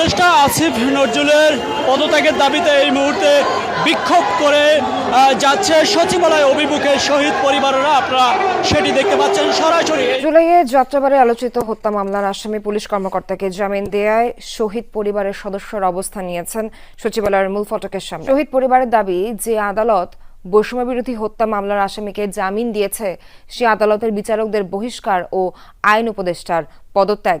উপদেষ্টা আসিফ নজরুলের পদত্যাগের দাবিতে এই মুহূর্তে বিক্ষোভ করে যাচ্ছে সচিবালয় অভিমুখে শহীদ পরিবারেরা। আপনারা সেটি দেখতে পাচ্ছেন সরাসরি। জুলাইয়ে যাত্রাবাড়ে আলোচিত হত্যা মামলার আসামি পুলিশ কর্মকর্তাকে জামিন দেয়ায় শহীদ পরিবারের সদস্যরা অবস্থান নিয়েছেন সচিবালয়ের মূল ফটকের সামনে। শহীদ পরিবারের দাবি, যে আদালত বৈষম্য বিরোধী হত্যা মামলার আসামিকে জামিন দিয়েছে, সে আদালতের বিচারকদের বহিষ্কার ও আইন উপদেষ্টার পদত্যাগ।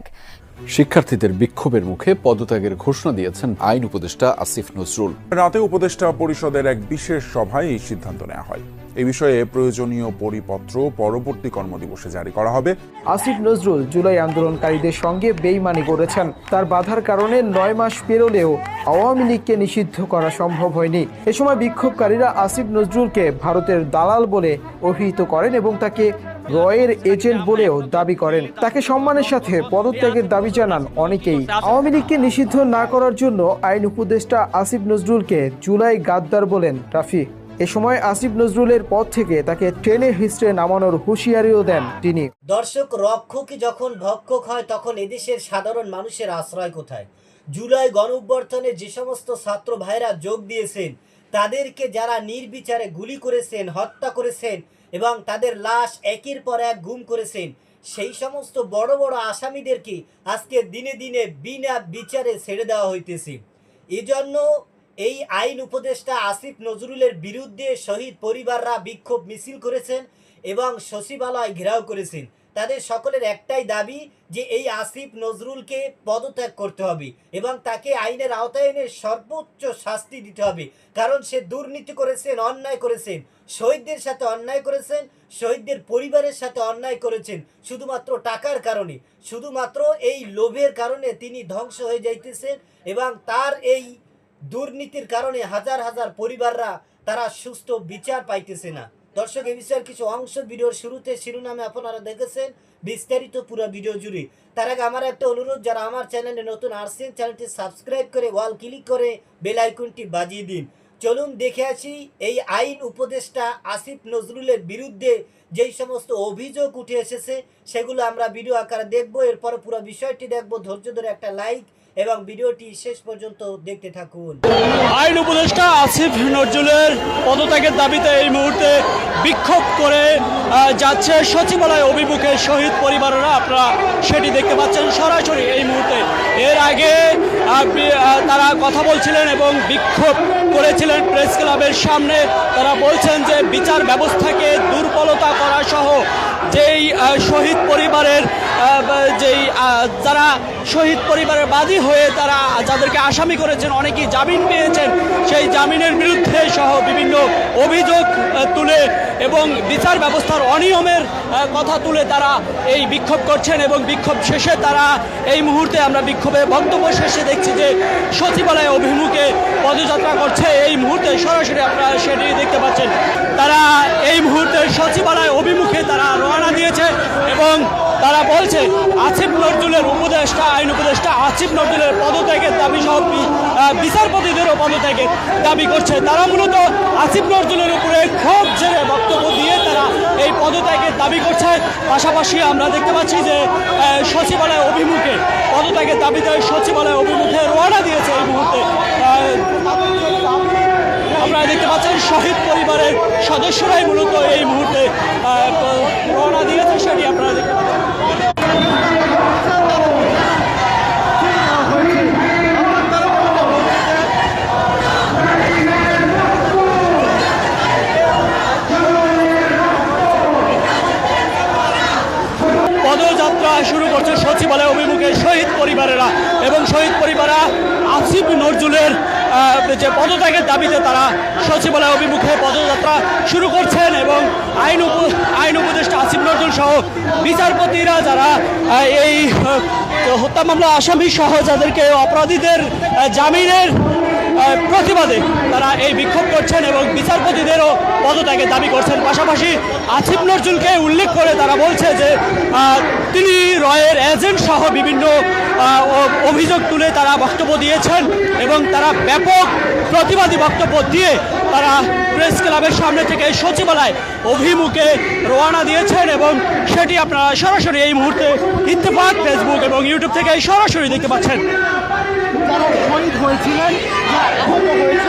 শিক্ষার্থীদের বিক্ষোভের মুখে পদত্যাগের ঘোষণা দিয়েছেন আইন উপদেষ্টা আসিফ নজরুল। রাতে উপদেষ্টা পরিষদের এক বিশেষ সভায় এই সিদ্ধান্ত নেওয়া হয়। এই বিষয়ে প্রয়োজনীয় পরিপত্র পরবর্তী কর্মদিবসে জারি করা হবে। আসিফ নজরুল জুলাই আন্দোলনকারীদের সঙ্গে বেইমানি করেছেন। তার বাধার কারণে নয় মাস পেরোলেও আওয়ামী লীগকে নিষিদ্ধ করা সম্ভব হয়নি। এ সময় বিক্ষোভকারীরা আসিফ নজরুলকে ভারতের দালাল বলে অভিহিত করেন এবং তাকে রয়ের এজেন্ট বলেও দাবি করেন। তাকে সম্মানের সাথে পদত্যাগের দাবি জানান অনেকেই। আওয়ামী লীগকে নিষিদ্ধ না করার জন্য আইন উপদেষ্টা আসিফ নজরুলকে জুলাই গাদ্দার বলেন রাফি। এ সময় আসিফ নজরুলের পদ থেকে তাকে ট্রেনে হিস্ট্রে নামানোর হুঁশিয়ারিও দেন তিনি। দর্শক, রক্ষকই যখন ভক্ষক হয়, তখন এদেশের সাধারণ মানুষের আশ্রয় কোথায়? জুলাই গণঅভ্যর্থনে যে সমস্ত ছাত্র ভাইরা যোগ দিয়েছেন, তাদেরকে যারা নির্বিচারে গুলি করেছেন, হত্যা করেছেন এবং তাদের লাশ একের পর এক গুম করেছেন। সেই সমস্ত বড় বড় আসামিদেরকে আজকে দিনে দিনে বিনা বিচারে ছেড়ে দেওয়া হইতেছে। এজন্য এই আইন উপদেষ্টা আসিফ নজরুলের বিরুদ্ধে শহীদ পরিবাররা বিক্ষোভ মিছিল করেছেন এবং সচিবালয় ঘেরাও করেছেন। তাদের সকলের একটাই দাবি যে এই আসিফ নজরুলকে পদত্যাগ করতে হবে এবং তাকে আইনের আওতায় এনে সর্বোচ্চ শাস্তি দিতে হবে। কারণ সে দুর্নীতি করেছেন, অন্যায় করেছেন। শহীদদের সাথে অন্যায় করেছেন, শহীদদের পরিবারের সাথে অন্যায় করেছেন, শুধুমাত্র টাকার কারণে। শুধুমাত্র এই লোভের কারণে তিনি ধ্বংস হয়ে যাইতেছেন এবং তার এই দুর্নীতির কারণে হাজার হাজার পরিবাররা তারা সুস্থ বিচার পাইতেছে না। দর্শক, এই বিষয়ের কিছু অংশ ভিডিওর শুরুতে শিরোনামে আপনারা দেখেছেন। বিস্তারিত পুরো ভিডিও জুড়ে। তার আগে আমার একটা অনুরোধ, যারা আমার চ্যানেলে নতুন আসছেন, চ্যানেলটি সাবস্ক্রাইব করে ওয়াল ক্লিক করে বেল আইকনটি বাজিয়ে দিন। চলুন দেখে আসি, এই আইন উপদেষ্টা আসিফ নজরুলের বিরুদ্ধে যেই সমস্ত অভিযোগ উঠে এসেছে, সেগুলো আমরা ভিডিও আকারে দেখব। এরপর পুরো বিষয়টি দেখব। ধৈর্য ধরে একটা লাইক এবং ভিডিওটি শেষ পর্যন্ত দেখতে থাকুন। আইন উপদেষ্টা আসিফ নজরুলের পদত্যাগের দাবিতে এই মুহূর্তে বিক্ষোভ করে যাচ্ছে সচিবালয় অভিমুখে শহীদ পরিবারেরা। আপনারা সেটি দেখতে পাচ্ছেন সরাসরি এই মুহূর্তে। এর আগে তারা কথা বলছিলেন এবং বিক্ষোভ করেছিলেন প্রেস ক্লাবের সামনে। তারা বলছেন যে বিচার ব্যবস্থাকে দুর্বলতা করা সহ যেই শহীদ পরিবারের যারা শহীদ পরিবারের বাদী হয়ে তারা যাদেরকে আসামি করেছেন, অনেকেই জামিন পেয়েছেন। সেই জামিনের বিরুদ্ধে সহ বিভিন্ন অভিযোগ তুলে এবং বিচার ব্যবস্থার অনিয়মের কথা তুলে তারা এই বিক্ষোভ করছেন এবং বিক্ষোভ শেষে তারা এই মুহূর্তে আমরা বিক্ষোভে বক্তব্য শেষে দেখছি যে সচিবালয় অভিমুখে পদযাত্রা করছে। এই মুহূর্তে সরাসরি আপনারা সেটি দেখতে পাচ্ছেন। তারা এই মুহূর্তে সচিবালয় অভিমুখে তারা রওনা দিয়েছে এবং তারা বলছে, আসিফ নজরুলের উপদেষ্টা, আইন উপদেষ্টা আসিফ নজরুলের পদত্যাগের দাবি সহ বিচারপতিদেরও পদত্যাগের দাবি করছে। তারা মূলত আসিফ নজরুলের উপরে ক্ষোভ ঝেড়ে বক্তব্য দিয়ে তারা এই পদত্যাগের দাবি করছে। পাশাপাশি আমরা দেখতে পাচ্ছি যে সচিবালয় অভিমুখে পদত্যাগের দাবিতে সচিবালয় অভিমুখে রওনা দিয়েছে এই মুহূর্তে। আপনারা দেখতে পাচ্ছেন শহীদ পরিবারের সদস্যরাই মূলত এই মুহূর্তে রওনা দিয়েছে সেটি আপনারা দেখতে পাচ্ছেন। শুরু করছে সচিবালয় অভিমুখে শহীদ পরিবারেরা এবং শহীদ পরিবারা আসিফ নজরুলের যে পদত্যাগের দাবিতে তারা সচিবালয় অভিমুখে পদযাত্রা শুরু করছেন এবং আইন উপ, আইন উপদেষ্টা আসিফ নজরুল সহ বিচারপতিরা যারা এই হত্যা মামলা আসামি সহ যাদেরকে অপরাধীদের জামিনের প্রতিবাদে তারা এই বিক্ষোভ করছেন এবং বিচারপতিদেরও পদত্যাগের দাবি করছেন। পাশাপাশি আসিফ নজরুলকে উল্লেখ করে তারা বলছে যে তিনি রয়ের এজেন্ট সহ বিভিন্ন অভিযোগ তুলে তারা বক্তব্য দিয়েছেন এবং তারা ব্যাপক প্রতিবাদী বক্তব্য দিয়ে তারা প্রেস ক্লাবের সামনে থেকে সচিবালয় অভিমুখে রওনা দিয়েছেন এবং সেটি আপনারা সরাসরি এই মুহূর্তে ইত্তেফাক, ফেসবুক এবং ইউটিউব থেকে সরাসরি দেখতে পাচ্ছেন। শহীদ হয়েছিলেন これ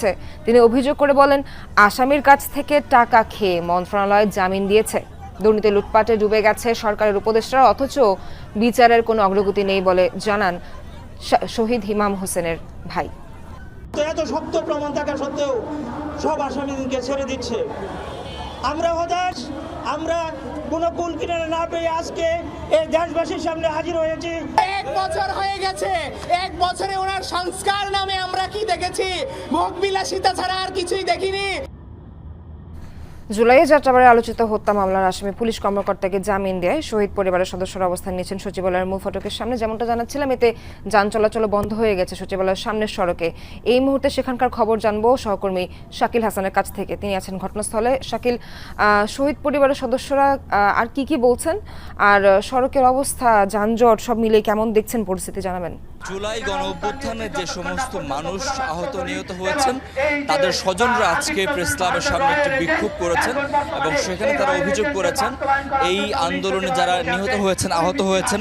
হয়েছে। তিনি অভিযোগ করে বলেন, আসামির কাছ থেকে টাকা খেয়ে মন্ত্রণালয় জামিন দিয়েছে। দুর্নীতি লুটপাটে ডুবে গেছে সরকারের উপদেষ্টা অথচ বিচারের কোনো অগ্রগতি নেই বলে জানান শহীদ হিমাম হোসেনের ভাই। এত শক্ত প্রমাণ থাকা সত্ত্বেও সব আসামিদেরকে ছেড়ে দিচ্ছে। আমরা হতাশ আমরা কোনো কুল কিনারে না পেয়ে আজকে এই দেশবাসীর সামনে হাজির হয়েছি। এক বছর হয়ে গেছে। এক বছরে ওনার সংস্কার নামে আমরা কি দেখেছি? ভোগ বিলাসিতা ছাড়া আর কিছুই দেখিনি। জুলাইয়ে যাত্রাবাড়ে আলোচিত হত্যা মামলার আসামি পুলিশ কর্মকর্তাকে জামিন দেয়। শহীদ পরিবারের সদস্যরা অবস্থান নিয়েছেন সচিবালয়ের মূল ফটকের সামনে। যেমনটা জানাচ্ছিলাম, এতে যান চলাচল বন্ধ হয়ে গেছে সচিবালয়ের সামনের সড়কে। এই মুহূর্তে সেখানকার খবর জানব সহকর্মী শাকিল হাসানের কাছ থেকে। তিনি আছেন ঘটনাস্থলে। শাকিল শহীদ পরিবারের সদস্যরা আর কি কি বলছেন? আর সড়কের অবস্থা, যানজট, সব মিলে কেমন দেখছেন পরিস্থিতি জানাবেন? জুলাই গণ অভ্যুত্থানে যে সমস্ত মানুষ আহত নিহত হয়েছেন, তাদের স্বজনরা আজকে প্রেস ক্লাবের সামনে একটি বিক্ষোভ করেছেন এবং সেখানে তারা অভিযোগ করেছেন, এই আন্দোলনে যারা নিহত হয়েছেন, আহত হয়েছেন,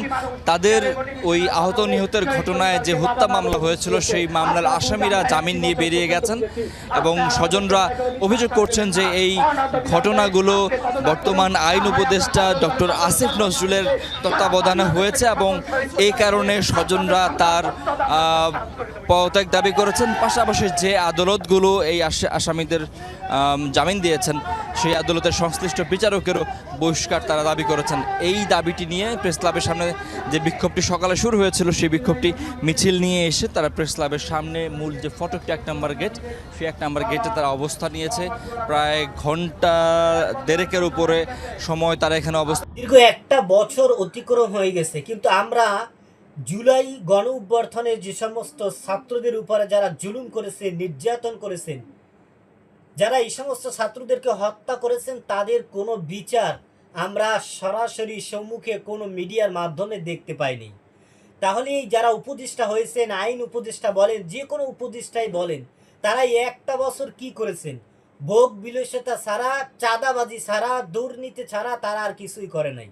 তাদের ওই আহত নিহতের ঘটনায় যে হত্যা মামলা হয়েছিল, সেই মামলার আসামিরা জামিন নিয়ে বেরিয়ে গেছেন এবং স্বজনরা অভিযোগ করছেন যে এই ঘটনাগুলো বর্তমান আইন উপদেষ্টা ডক্টর আসিফ নজরুলের তত্ত্বাবধানে হয়েছে এবং এই কারণে স্বজনরা তার পদত্যাগ দাবি করেছেন। পাশাপাশি যে আদালতগুলো এই আস- আসামিদের জামিন দিয়েছেন সেই আদালতের সংশ্লিষ্ট বিচারকেরও বহিষ্কার তারা দাবি করেছেন। এই দাবিটি নিয়ে প্রেস ক্লাবের সামনে যে বিক্ষোভটি সকালে শুরু হয়েছিল, সেই বিক্ষোভটি মিছিল নিয়ে এসে তারা প্রেস ক্লাবের সামনে মূল যে ফটকটি এক নম্বর গেট, সেই এক নম্বর গেটে তারা অবস্থান নিয়েছে। প্রায় ঘণ্টা দেড়েকের উপরে সময় তারা এখানে অবস্থান দীর্ঘ একটা বছর অতিক্রম হয়ে গেছে। কিন্তু আমরা জুলাই গণ যে সমস্ত ছাত্রদের উপরে যারা জুলুম করেছেন নির্যাতন করেছেন যারা এই সমস্ত ছাত্রদেরকে হত্যা করেছেন, তাদের কোনো বিচার আমরা সরাসরি সম্মুখে কোনো মিডিয়ার মাধ্যমে দেখতে পাইনি। তাহলে যারা উপদেষ্টা হয়েছেন, আইন উপদেষ্টা বলেন, যে কোনো উপদেষ্টাই বলেন তারা একটা বছর কি করেছেন? ভোগ বিলাসিতা ছাড়া, চাঁদাবাজি ছাড়া, দুর্নীতি ছাড়া তারা আর কিছুই করে নাই।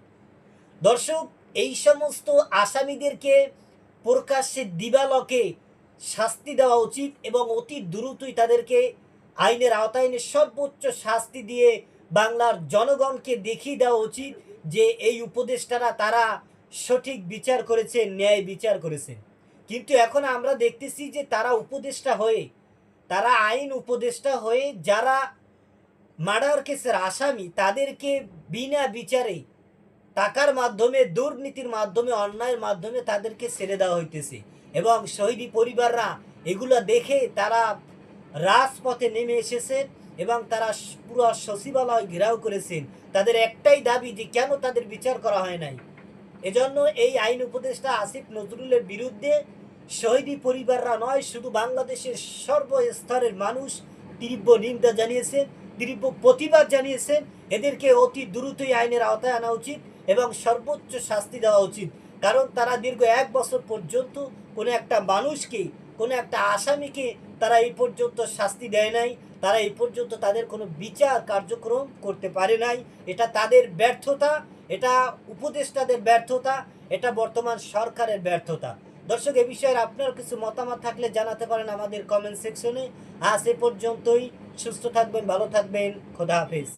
দর্শক, এই সমস্ত আসামিদেরকে প্রকাশ্যে দিবালকে শাস্তি দেওয়া উচিত এবং অতি দ্রুতই তাদেরকে আইনের আওতায় এনে সর্বোচ্চ শাস্তি দিয়ে বাংলার জনগণকে দেখিয়ে দেওয়া উচিত যে এই উপদেষ্টারা তারা সঠিক বিচার করেছে, ন্যায় বিচার করেছেন কিন্তু এখন আমরা দেখতেছি যে তারা উপদেষ্টা হয়ে, তারা আইন উপদেষ্টা হয়ে যারা মার্ডার কেসের আসামি, তাদেরকে বিনা বিচারে টাকার মাধ্যমে, দুর্নীতির মাধ্যমে, অন্যায়ের মাধ্যমে তাদেরকে ছেড়ে দেওয়া হইতেছে। এবং শহীদি পরিবাররা এগুলো দেখে তারা রাজপথে নেমে এসেছে এবং তারা পুরো সচিবালয় ঘেরাও করেছেন। তাদের একটাই দাবি যে কেন তাদের বিচার করা হয় নাই। এজন্য এই আইন উপদেষ্টা আসিফ নজরুলের বিরুদ্ধে শহীদি পরিবাররা নয়, শুধু বাংলাদেশের সর্বস্তরের মানুষ তীব্র নিন্দা জানিয়েছেন, তীব্র প্রতিবাদ জানিয়েছেন। এদেরকে অতি দ্রুতই আইনের আওতায় আনা উচিত এবং সর্বোচ্চ শাস্তি দেওয়া উচিত। কারণ তারা দীর্ঘ এক বছর পর্যন্ত কোনো একটা মানুষকে, কোনো একটা আসামিকে তারা এই পর্যন্ত শাস্তি দেয় নাই, তারা এই পর্যন্ত তাদের কোনো বিচার কার্যক্রম করতে পারে নাই। এটা তাদের ব্যর্থতা, এটা উপদেষ্টাদের ব্যর্থতা, এটা বর্তমান সরকারের ব্যর্থতা। দর্শক, এ বিষয়ে আপনার কিছু মতামত থাকলে জানাতে পারেন আমাদের কমেন্ট সেকশনে আজ এ পর্যন্তই। সুস্থ থাকবেন, ভালো থাকবেন। খোদা হাফেজ।